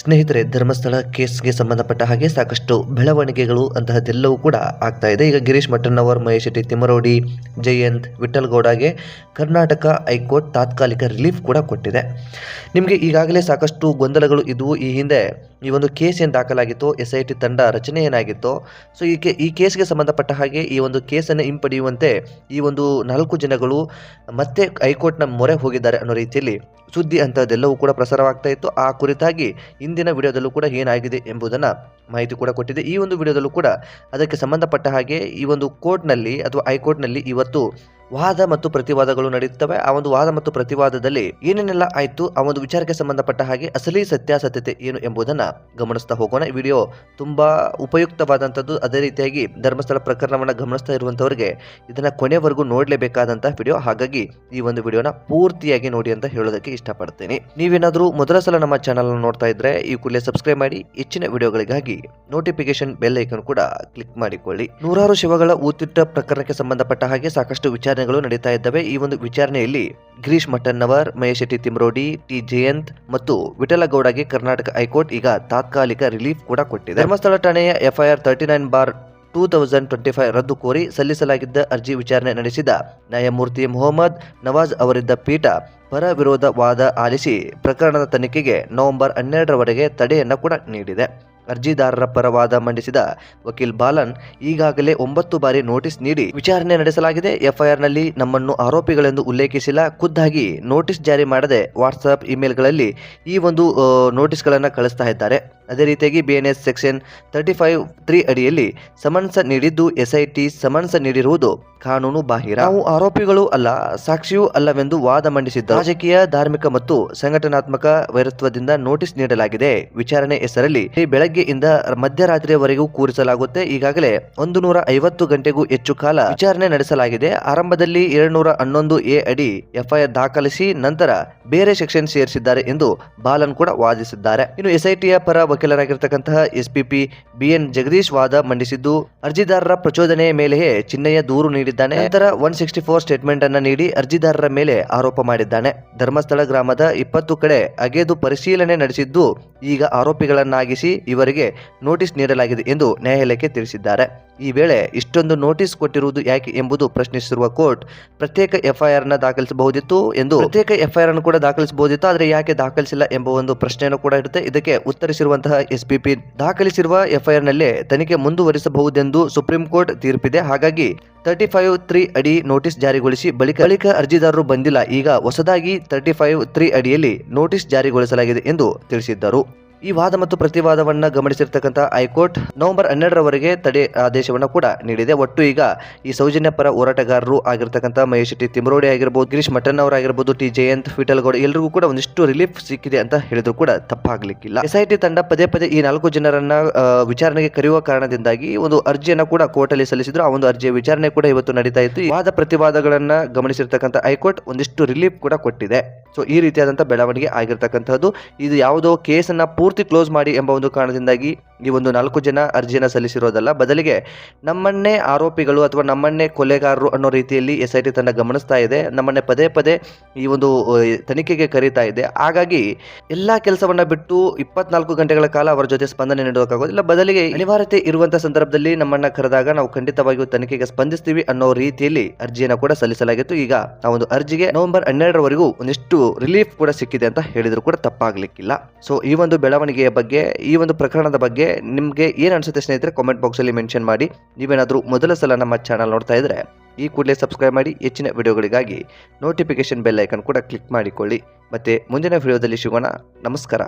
ಸ್ನೇಹಿತರೆ, ಧರ್ಮಸ್ಥಳ ಕೇಸ್ಗೆ ಸಂಬಂಧಪಟ್ಟ ಹಾಗೆ ಸಾಕಷ್ಟು ಬೆಳವಣಿಗೆಗಳು ಅಂತಹದ್ದೆಲ್ಲವೂ ಕೂಡ ಆಗ್ತಾ ಇದೆ. ಈಗ ಗಿರೀಶ್ ಮಠಣ್ಣವರ್ ಮಹೇಶ್ ಶೆಟ್ಟಿ ತಿಮ್ಮರೋಡಿ ಜಯಂತ್ ವಿಠಲ್ಗೌಡಗೆ ಕರ್ನಾಟಕ ಹೈಕೋರ್ಟ್ ತಾತ್ಕಾಲಿಕ ರಿಲೀಫ್ ಕೂಡ ಕೊಟ್ಟಿದೆ. ನಿಮಗೆ ಈಗಾಗಲೇ ಸಾಕಷ್ಟು ಗೊಂದಲಗಳು ಇದ್ವು. ಈ ಹಿಂದೆ ಈ ಒಂದು ಕೇಸ್ ಏನು ದಾಖಲಾಗಿತ್ತು ಎಸ್ ಐ ಟಿ ತಂಡ ರಚನೆ ಏನಾಗಿತ್ತು, ಸೊ ಈ ಈ ಕೇಸ್ಗೆ ಸಂಬಂಧಪಟ್ಟ ಹಾಗೆ ಈ ಒಂದು ಕೇಸನ್ನು ಹಿಂಪಡೆಯುವಂತೆ ಈ ಒಂದು ನಾಲ್ಕು ಜನಗಳು ಮತ್ತೆ ಹೈಕೋರ್ಟ್ನ ಮೊರೆ ಹೋಗಿದ್ದಾರೆ ಅನ್ನೋ ರೀತಿಯಲ್ಲಿ ಸುದ್ದಿ ಅಂತಹದ್ದೆಲ್ಲವೂ ಕೂಡ ಪ್ರಸಾರವಾಗ್ತಾ ಇತ್ತು. ಆ ಕುರಿತಾಗಿ ಇಂದಿನ ವಿಡಿಯೋದಲ್ಲೂ ಕೂಡ ಏನಾಗಿದೆ ಎಂಬುದನ್ನು ಮಾಹಿತಿ ಕೂಡ ಕೊಟ್ಟಿದೆ. ಈ ಒಂದು ವಿಡಿಯೋದಲ್ಲೂ ಕೂಡ ಅದಕ್ಕೆ ಸಂಬಂಧಪಟ್ಟ ಹಾಗೆ ಈ ಒಂದು ಕೋರ್ಟ್ನಲ್ಲಿ ಅಥವಾ ಹೈಕೋರ್ಟ್ನಲ್ಲಿ ಇವತ್ತು ವಾದ ಮತ್ತು ಪ್ರತಿವಾದಗಳು ನಡೆಯುತ್ತವೆ. ಆ ಒಂದು ವಾದ ಮತ್ತು ಪ್ರತಿವಾದದಲ್ಲಿ ಏನೇನೆಲ್ಲ ಆಯಿತು, ಆ ಒಂದು ವಿಚಾರಕ್ಕೆ ಸಂಬಂಧಪಟ್ಟ ಹಾಗೆ ಅಸಲಿ ಸತ್ಯಾಸತ್ಯತೆ ಏನು ಎಂಬುದನ್ನು ಗಮನಿಸ್ತಾ ಹೋಗೋಣ. ಈ ವಿಡಿಯೋ ತುಂಬಾ ಉಪಯುಕ್ತವಾದಂಥದ್ದು. ಅದೇ ರೀತಿಯಾಗಿ ಧರ್ಮಸ್ಥಳ ಪ್ರಕರಣವನ್ನು ಗಮನಿಸ್ತಾ ಇರುವಂತವರಿಗೆ ಇದನ್ನ ಕೊನೆವರೆಗೂ ನೋಡಲೇಬೇಕಾದಂತಹ ವಿಡಿಯೋ. ಹಾಗಾಗಿ ಈ ಒಂದು ವಿಡಿಯೋನ ಪೂರ್ತಿಯಾಗಿ ನೋಡಿ ಅಂತ ಹೇಳೋದಕ್ಕೆ ಇಷ್ಟಪಡ್ತೇನೆ. ನೀವೇನಾದರೂ ಮೊದಲ ಸಲ ನಮ್ಮ ಚಾನಲ್ ನೋಡ್ತಾ ಇದ್ರೆ ಈ ಕೂಡಲೇ ಸಬ್ಸ್ಕ್ರೈಬ್ ಮಾಡಿ, ಹೆಚ್ಚಿನ ವಿಡಿಯೋಗಳಿಗಾಗಿ ನೋಟಿಫಿಕೇಶನ್ ಬೆಲ್ ಐಕನ್ ಕೂಡ ಕ್ಲಿಕ್ ಮಾಡಿಕೊಳ್ಳಿ. ನೂರಾರು ಶಿವಗಳ ಊತಿಟ್ಟ ಪ್ರಕರಣಕ್ಕೆ ಸಂಬಂಧಪಟ್ಟ ಹಾಗೆ ಸಾಕಷ್ಟು ವಿಚಾರಣೆಗಳು ನಡೀತಾ ಇದ್ದಾವೆ. ಈ ಒಂದು ವಿಚಾರಣೆಯಲ್ಲಿ ಗಿರೀಶ್ ಮಠನ್ನವರ್ ಮಹೇಶ್ ಶೆಟ್ಟಿ ತಿಮ್ರೋಡಿ, ಟಿ ಜಯಂತ್ ಮತ್ತು ವಿಠಲಗೌಡಗೆ ಕರ್ನಾಟಕ ಹೈಕೋರ್ಟ್ ಈಗ ತಾತ್ಕಾಲಿಕ ರಿಲೀಫ್ ಕೂಡ ಕೊಟ್ಟಿದೆ. ಧರ್ಮಸ್ಥಳ ಠಾಣೆಯ FIR thirty nine bar two thousand twenty five ರದ್ದು ಕೋರಿ ಸಲ್ಲಿಸಲಾಗಿದ್ದ ಅರ್ಜಿ ವಿಚಾರಣೆ ನಡೆಸಿದ ನ್ಯಾಯಮೂರ್ತಿ ಮೊಹಮ್ಮದ್ ನವಾಜ್ ಅವರಿದ್ದ ಪೀಠ ಪರ ವಿರೋಧ ವಾದ ಆಲಿಸಿ ಪ್ರಕರಣದ ತನಿಖೆಗೆ ನವೆಂಬರ್ ಹನ್ನೆರಡರವರೆಗೆ ತಡೆಯನ್ನು ಕೂಡ ನೀಡಿದೆ. ಅರ್ಜಿದಾರರ ಪರ ವಾದ ಮಂಡಿಸಿದ ವಕೀಲ್ ಬಾಲನ್ ಈಗಾಗಲೇ ಒಂಬತ್ತು ಬಾರಿ ನೋಟಿಸ್ ನೀಡಿ ವಿಚಾರಣೆ ನಡೆಸಲಾಗಿದೆ. ಎಫ್ಐಆರ್ನಲ್ಲಿ ನಮ್ಮನ್ನು ಆರೋಪಿಗಳೆಂದು ಉಲ್ಲೇಖಿಸಿಲ್ಲ. ಖುದ್ದಾಗಿ ನೋಟಿಸ್ ಜಾರಿ ಮಾಡದೆ ವಾಟ್ಸಪ್ ಇಮೇಲ್ಗಳಲ್ಲಿ ಈ ಒಂದು ನೋಟಿಸ್ಗಳನ್ನು ಕಳಿಸ್ತಾ ಇದ್ದಾರೆ. ಅದೇ ರೀತಿಯಾಗಿ BNS section thirty five three ಅಡಿಯಲ್ಲಿ ಸಮನ್ಸ್ ನೀಡಿದ್ದು ಎಸ್ಐಟಿ ಸಮನ್ಸ್ ನೀಡಿರುವುದು ಕಾನೂನು ಬಾಹಿರ. ನಾವು ಆರೋಪಿಗಳು ಅಲ್ಲ, ಸಾಕ್ಷಿಯೂ ಅಲ್ಲವೆಂದು ವಾದ ಮಂಡಿಸಿದ್ದ ರಾಜಕೀಯ, ಧಾರ್ಮಿಕ ಮತ್ತು ಸಂಘಟನಾತ್ಮಕ ವೈರತ್ವದಿಂದ ನೋಟಿಸ್ ನೀಡಲಾಗಿದೆ. ವಿಚಾರಣೆ ಹೆಸರಲ್ಲಿ ಬೆಳಗ್ಗೆಯಿಂದ ಮಧ್ಯರಾತ್ರಿಯವರೆಗೂ ಕೂರಿಸಲಾಗುತ್ತೆ. ಈಗಾಗಲೇ ಒಂದು ನೂರ ಐವತ್ತು ಗಂಟೆಗೂ ಹೆಚ್ಚು ಕಾಲ ವಿಚಾರಣೆ ನಡೆಸಲಾಗಿದೆ. ಆರಂಭದಲ್ಲಿ ಎರಡ್ನೂರ ಹನ್ನೊಂದು ಎ ಅಡಿ ಎಫ್ಐಆರ್ ದಾಖಲಿಸಿ ನಂತರ ಬೇರೆ ಸೆಕ್ಷನ್ ಸೇರಿಸಿದ್ದಾರೆ ಎಂದು ಬಾಲನ್ ಕೂಡ ವಾದಿಸಿದ್ದಾರೆ. ಇನ್ನು ಎಸ್ಐಟಿಯ ಪರ ವಕೀಲರಾಗಿರ್ತಕ್ಕಂತಹ ಎಸ್ಪಿಪಿ ಬಿಎನ್ ಜಗದೀಶ್ ವಾದ ಮಂಡಿಸಿದ್ದು, ಅರ್ಜಿದಾರರ ಪ್ರಚೋದನೆಯ ಮೇಲೆಯೇ ಚಿನ್ನಯ್ಯ ದೂರು ನೀಡಿದ್ದಾನೆ. ನಂತರ ಒನ್ ಸಿಕ್ಸ್ಟಿ ಫೋರ್ ಸ್ಟೇಟ್ಮೆಂಟ್ ಅನ್ನ ನೀಡಿ ಅರ್ಜಿದಾರರ ಮೇಲೆ ಆರೋಪ ಮಾಡಿದ್ದಾನೆ. ಧರ್ಮಸ್ಥಳ ಗ್ರಾಮದ ಇಪ್ಪತ್ತು ಕಡೆ ಅಗೆದು ಪರಿಶೀಲನೆ ನಡೆಸಿದ್ದು, ಈಗ ಆರೋಪಿಗಳನ್ನಾಗಿಸಿ ಇವರಿಗೆ ನೋಟಿಸ್ ನೀಡಲಾಗಿದೆ ಎಂದು ನ್ಯಾಯಾಲಯಕ್ಕೆ ತಿಳಿಸಿದ್ದಾರೆ. ಈ ವೇಳೆ ಇಷ್ಟೊಂದು ನೋಟಿಸ್ ಕೊಟ್ಟಿರುವುದು ಯಾಕೆ ಎಂಬುದು ಪ್ರಶ್ನಿಸಿರುವ ಕೋರ್ಟ್ ಪ್ರತ್ಯೇಕ ಎಫ್ಐಆರ್ನ ದಾಖಲಿಸಬಹುದಿತ್ತು ಎಂದು ಪ್ರತ್ಯೇಕ ಎಫ್ಐಆರ್ ಅನ್ನು ಕೂಡ ದಾಖಲಿಸಬಹುದಿತ್ತು, ಆದರೆ ಯಾಕೆ ದಾಖಲಿಸಿಲ್ಲ ಎಂಬ ಒಂದು ಪ್ರಶ್ನೆಯನ್ನು ಕೂಡ ಇರುತ್ತೆ. ಇದಕ್ಕೆ ಉತ್ತರಿಸಿರುವಂತಹ ಎಸ್ಪಿಪಿ ದಾಖಲಿಸಿರುವ ಎಫ್ಐಆರ್ನಲ್ಲೇ ತನಿಖೆ ಮುಂದುವರಿಸಬಹುದೆಂದು ಸುಪ್ರೀಂ ಕೋರ್ಟ್ ತೀರ್ಪಿದೆ. ಹಾಗಾಗಿ ತರ್ಟಿ ಫೈವ್ ತ್ರೀ ಅಡಿ ನೋಟಿಸ್ ಜಾರಿಗೊಳಿಸಿ ಬಳಿಕ ಬಳಿಕ ಅರ್ಜಿದಾರರು ಬಂದಿಲ್ಲ. ಈಗ ಹೊಸದಾಗಿ ತರ್ಟಿ ಫೈವ್ ತ್ರೀ ಅಡಿಯಲ್ಲಿ ನೋಟಿಸ್ ಜಾರಿಗೊಳಿಸಲಾಗಿದೆ ಎಂದು ತಿಳಿಸಿದ್ದರು. ಈ ವಾದ ಮತ್ತು ಪ್ರತಿವಾದವನ್ನು ಗಮನಿಸಿರ್ತಕ್ಕಂಥ ಹೈಕೋರ್ಟ್ ನವೆಂಬರ್ ಹನ್ನೆರಡರವರೆಗೆ ತಡೆ ಆದೇಶವನ್ನು ಕೂಡ ನೀಡಿದೆ. ಒಟ್ಟು ಈಗ ಈ ಸೌಜನ್ಯ ಪರ ಹೋರಾಟಗಾರರು ಆಗಿರ್ತಕ್ಕಂಥ ಮಹೇಶ್ ಶೆಟ್ಟಿ ತಿಮ್ರೋಡಿ ಆಗಿರ್ಬೋದು, ಗಿರೀಶ್ ಮಠನ್ ಅವರಾಗಿರ್ಬೋದು ಟಿ ಜಯಂತ್ ವಿಠಲ್ಗೌಡ ಎಲ್ಲರಿಗೂ ಕೂಡ ಒಂದಿಷ್ಟು ರಿಲೀಫ್ ಸಿಕ್ಕಿದೆ ಅಂತ ಹೇಳಿದ್ರು ಕೂಡ ತಪ್ಪಾಗ್ಲಿಕ್ಕಿಲ್ಲ. ಎಸ್ಐಟಿ ತಂಡ ಪದೇ ಪದೇ ಈ ನಾಲ್ಕು ಜನರನ್ನ ವಿಚಾರಣೆಗೆ ಕರೆಯುವ ಕಾರಣದಿಂದಾಗಿ ಒಂದು ಅರ್ಜಿಯನ್ನ ಕೂಡ ಕೋರ್ಟ್ ಅಲ್ಲಿ ಸಲ್ಲಿಸಿದ್ರು. ಆ ಒಂದು ಅರ್ಜಿಯ ವಿಚಾರಣೆ ಕೂಡ ಇವತ್ತು ನಡೀತಾ ಇತ್ತು. ವಾದ ಪ್ರತಿವಾದಗಳನ್ನ ಗಮನಿಸಿರ್ತಕ್ಕಂಥ ಹೈಕೋರ್ಟ್ ಒಂದಿಷ್ಟು ರಿಲೀಫ್ ಕೂಡ ಕೊಟ್ಟಿದೆ. ಸೊ, ಈ ರೀತಿಯಾದಂತಹ ಬೆಳವಣಿಗೆ ಆಗಿರ್ತಕ್ಕಂಥದ್ದು. ಇದು ಯಾವುದೋ ಕೇಸನ್ನ ಪೂರ್ತಿ ಕ್ಲೋಸ್ ಮಾಡಿ ಎಂಬ ಒಂದು ಕಾರಣದಿಂದಾಗಿ ಈ ಒಂದು ನಾಲ್ಕು ಜನ ಅರ್ಜಿಯನ್ನು ಸಲ್ಲಿಸಿರೋದಲ್ಲ. ಬದಲಿಗೆ ನಮ್ಮನ್ನೇ ಆರೋಪಿಗಳು ಅಥವಾ ನಮ್ಮನ್ನೇ ಕೊಲೆಗಾರರು ಅನ್ನೋ ರೀತಿಯಲ್ಲಿ ಎಸ್ ಐ ಟಿ ತನ್ನ ಗಮನಿಸ್ತಾ ಇದೆ. ನಮ್ಮನ್ನೇ ಪದೇ ಪದೇ ಈ ಒಂದು ತನಿಖೆಗೆ ಕರೀತಾ ಇದೆ. ಹಾಗಾಗಿ ಎಲ್ಲ ಕೆಲಸವನ್ನು ಬಿಟ್ಟು ಇಪ್ಪತ್ನಾಲ್ಕು ಗಂಟೆಗಳ ಕಾಲ ಅವರ ಜೊತೆ ಸ್ಪಂದನೆ ನೀಡೋಕ್ಕಾಗೋದಿಲ್ಲ. ಬದಲಿಗೆ ಅನಿವಾರ್ಯತೆ ಇರುವಂತಹ ಸಂದರ್ಭದಲ್ಲಿ ನಮ್ಮನ್ನ ಕರೆದಾಗ ನಾವು ಖಂಡಿತವಾಗಿಯೂ ತನಿಖೆಗೆ ಸ್ಪಂದಿಸ್ತೀವಿ ಅನ್ನೋ ರೀತಿಯಲ್ಲಿ ಅರ್ಜಿಯನ್ನು ಕೂಡ ಸಲ್ಲಿಸಲಾಗಿತ್ತು. ಈಗ ಆ ಒಂದು ಅರ್ಜಿಗೆ ನವೆಂಬರ್ ಹನ್ನೆರಡರವರೆಗೂ ಒಂದಿಷ್ಟು ರಿಲೀಫ್ ಕೂಡ ಸಿಕ್ಕಿದೆ ಅಂತ ಹೇಳಿದ್ರು ಕೂಡ ತಪ್ಪಾಗ್ಲಿಕ್ಕಿಲ್ಲ. ಸೊ ಈ ಒಂದು ಬೆಳವಣಿಗೆಯ ಬಗ್ಗೆ, ಈ ಒಂದು ಪ್ರಕರಣದ ಬಗ್ಗೆ ನಿಮಗೆ ಏನು ಅನಿಸುತ್ತೆ ಸ್ನೇಹಿತರೆ ಕಾಮೆಂಟ್ ಬಾಕ್ಸಲ್ಲಿ ಮೆನ್ಷನ್ ಮಾಡಿ. ನೀವೇನಾದರೂ ಮೊದಲ ಸಲ ನಮ್ಮ ಚಾನಲ್ ನೋಡ್ತಾ ಇದ್ದರೆ ಈ ಕೂಡಲೇ ಸಬ್ಸ್ಕ್ರೈಬ್ ಮಾಡಿ ಹೆಚ್ಚಿನ ವಿಡಿಯೋಗಳಿಗಾಗಿ ನೋಟಿಫಿಕೇಶನ್ ಬೆಲ್ ಐಕನ್ ಕೂಡ ಕ್ಲಿಕ್ ಮಾಡಿಕೊಳ್ಳಿ. ಮತ್ತು ಮುಂದಿನ ವಿಡಿಯೋದಲ್ಲಿ ಸಿಗೋಣ. ನಮಸ್ಕಾರ.